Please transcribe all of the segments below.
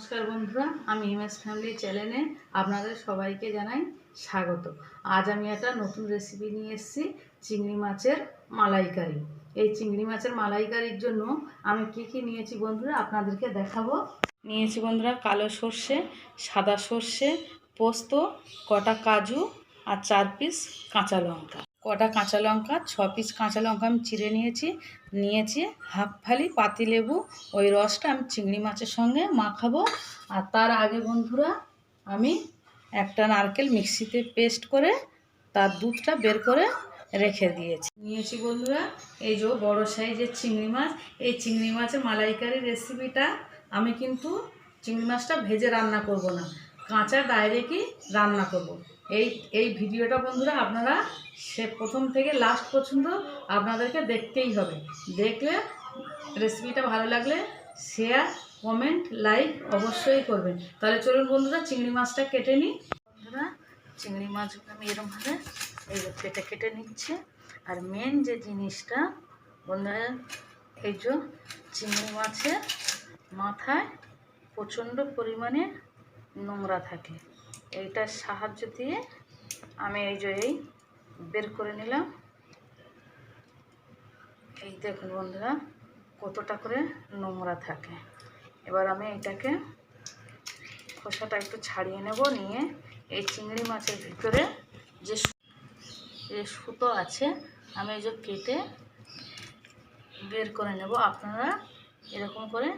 নমস্কার বন্ধুরা, আমি হিমেশ ফ্যামিলি চ্যানেলে আপনাদের সবাইকে জানাই স্বাগত। আজ আমি একটা নতুন রেসিপি নিয়ে এসেছি, চিংড়ি মাছের মালাইকারি। এই চিংড়ি মাছের মালাইকারির জন্য আমি কি কি নিয়েছি বন্ধুরা, আপনাদেরকে দেখাবো। নিয়েছি বন্ধুরা কালো সর্ষে, সাদা সর্ষে, পোস্ত, কটা কাজু আর চার পিস কাঁচা লঙ্কা। কটা কাঁচা লঙ্কা, ছ পিস কাঁচা লঙ্কা আমি চিড়ে নিয়েছি নিয়েছি হাফ ফালি পাতিলেবু ওই রসটা আমি চিংড়ি মাছের সঙ্গে মাখাবো। আর তার আগে বন্ধুরা, আমি একটা নারকেল মিক্সিতে পেস্ট করে তার দুধটা বের করে রেখে দিয়েছি। নিয়েছি বন্ধুরা, এই যে বড় সাইজের চিংড়ি মাছ, এই চিংড়ি মাছের মালাইকারি রেসিপিটা আমি কিন্তু চিংড়ি মাছটা ভেজে রান্না করব না। কাঁচা ডাইরেক্টই রান্না করব। এই এই ভিডিওটা বন্ধুরা আপনারা সে প্রথম থেকে লাস্ট পর্যন্ত আপনাদেরকে দেখতেই হবে। দেখলে রেসিপিটা ভালো লাগলে শেয়ার কমেন্ট লাইক অবশ্যই করবেন। তাহলে চলুন বন্ধুরা, চিংড়ি মাছটা কেটে নিই। বন্ধুরা, চিংড়ি মাছগুলো আমি এরমভাবে এই কেটে কেটে নিচ্ছে। আর মেন যে জিনিসটা, বন্ধুরা, এই যে চিংড়ি মাছের মাথায় প্রচণ্ড পরিমাণে নোংরা থাকে। এইটার সাহায্য দিয়ে আমি এই যে এই বের করে নিলাম। এই দেখুন বন্ধুরা, কতটা করে নোংরা থাকে। এবার আমি এটাকে খোসাটা একটু ছাড়িয়ে নেব, নিয়ে এই চিংড়ি মাছের ভিতরে যে যে সুতো আছে, আমি এই যে কেটে বের করে নেব। আপনারা এরকম করে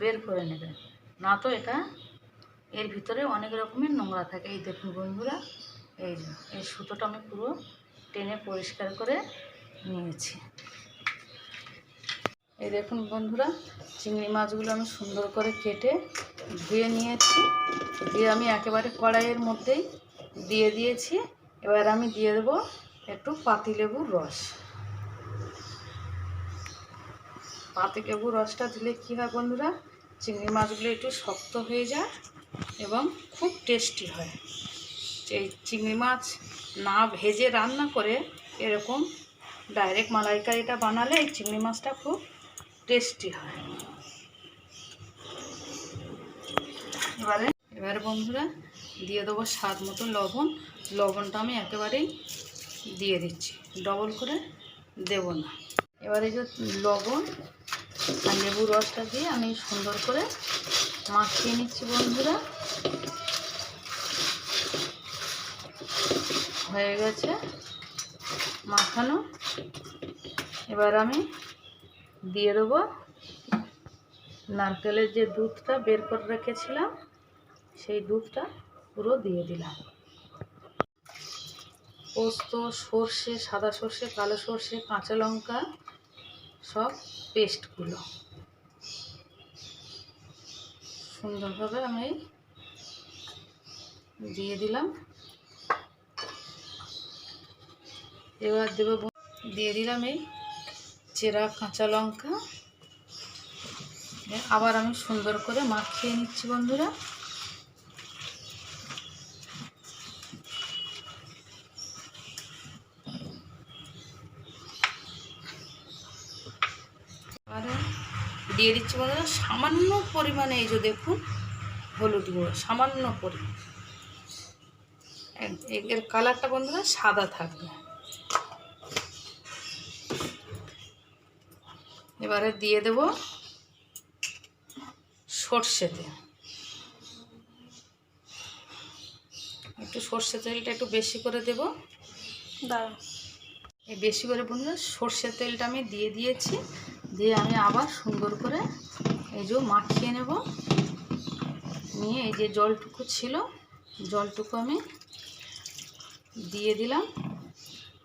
বের করে নেবেন। না তো এটা এর ভিতরে অনেক রকমের নোংরা থাকে। এই দেখুন বন্ধুরা, এই এই সুতোটা আমি পুরো টেনে পরিষ্কার করে নিয়েছি। এই দেখুন বন্ধুরা, চিংড়ি মাছগুলো আমি সুন্দর করে কেটে ধুয়ে নিয়েছি। দিয়ে আমি একেবারে কড়াইয়ের মধ্যেই দিয়ে দিয়েছি। এবার আমি দিয়ে দেবো একটু পাতিলেবুর রস। পাতিলেবুর রসটা দিলে কী হয় বন্ধুরা, চিংড়ি মাছগুলো একটু শক্ত হয়ে যায়। এবং খুব টেস্টি হয়। এই চিংড়ি মাছ না ভেজে রান্না করে এরকম ডাইরেক্ট মালাইকারিটা বানালে এই চিংড়ি মাছটা খুব টেস্টি হয়। এবারে এবারে বন্ধুরা, দিয়ে দেবো স্বাদ মতো লবণ। লবণটা আমি একেবারেই দিয়ে দিচ্ছি। ডবল করে দেব না। এবারে যে লবণ আর লেবুর রসটা দিয়ে আমি সুন্দর করে মাখিয়ে নিচ্ছি বন্ধুরা। হয়ে গেছে মাখানো। এবার আমি দিয়ে দেবো নারকেলের যে দুধটা বের করে রেখেছিলাম, সেই দুধটা পুরো দিয়ে দিলাম। পোস্ত, সর্ষে, সাদা সর্ষে, কালো সর্ষে, কাঁচা লঙ্কা সব পেস্টগুলো। সুন্দরভাবে আমি দিয়ে দিলাম। এবার দেবো দিয়ে দিলাম এই চেরা কাঁচা লঙ্কা। আবার আমি সুন্দর করে মাখিয়ে নিচ্ছি বন্ধুরা এবারে দিয়ে দিচ্ছি বন্ধুরা সামান্য পরিমাণে এই যে দেখুন হলুদ গুঁড়ো সামান্য পরিমাণ। এর- কালারটা বন্ধুরা সাদা থাকবে। এবারে দিয়ে দেব সর্ষে তেল একটু সর্ষে তেলটা একটু বেশি করে দেব। দাঁড়ান এই বেশি করে বন্ধুরা সর্ষের তেলটা আমি দিয়ে দিয়েছি। দিয়ে আমি আবার সুন্দর করে এই যে মাখিয়ে নেব। নিয়ে এই যে জলটুকু ছিল, জলটুকু আমি দিয়ে দিলাম।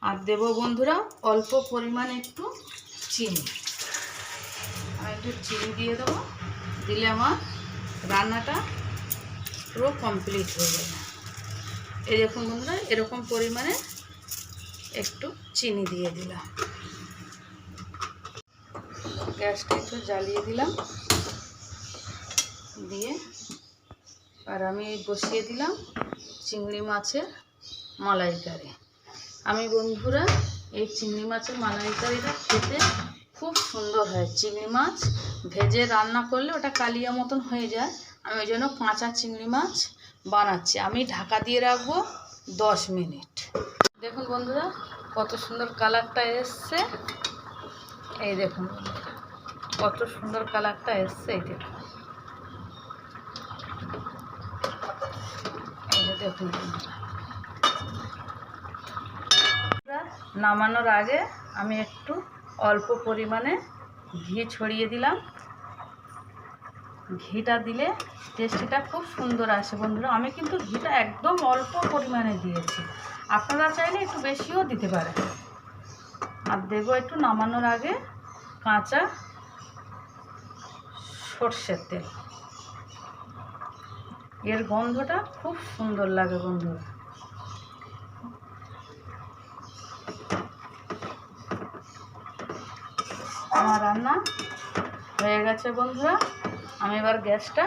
আর দেব বন্ধুরা অল্প পরিমাণে একটু চিনি। আর একটু চিনি দিয়ে দেবো, দিলে আমার রান্নাটা পুরো কমপ্লিট হয়ে যাবে। এই দেখুন বন্ধুরা, এরকম পরিমাণে একটু চিনি দিয়ে দিলাম। গ্যাসটা একটু জ্বালিয়ে দিলাম। দিয়ে আর আমি বসিয়ে দিলাম চিংড়ি মাছের মালাইকারি। আমি বন্ধুরা, এই চিংড়ি মাছের মালাইকারিটা খেতে খুব সুন্দর হয়। চিংড়ি মাছ ভেজে রান্না করলে ওটা কালিয়া মতন হয়ে যায়। আমি ওই জন্য কাঁচা চিংড়ি মাছ বানাচ্ছি। আমি ঢাকা দিয়ে রাখব দশ মিনিট। দেখুন বন্ধুরা, কত সুন্দর কালারটা এসছে। এই দেখুন কত সুন্দর কালারটা এসছে এই দেখুন। নামানোর আগে আমি একটু অল্প পরিমাণে ঘি ছড়িয়ে দিলাম। ঘিটা দিলে টেস্টিটা খুব সুন্দর আসে বন্ধুরা। আমি কিন্তু ঘিটা একদম অল্প পরিমাণে দিয়েছি। আপনারা চাইলে একটু বেশিও দিতে পারেন। আর দেবো একটু নামানোর আগে কাঁচা সর্ষের তেল। এর গন্ধটা খুব সুন্দর লাগে বন্ধুরা। আমার রান্না হয়ে গেছে বন্ধুরা। আমি এবার গ্যাসটা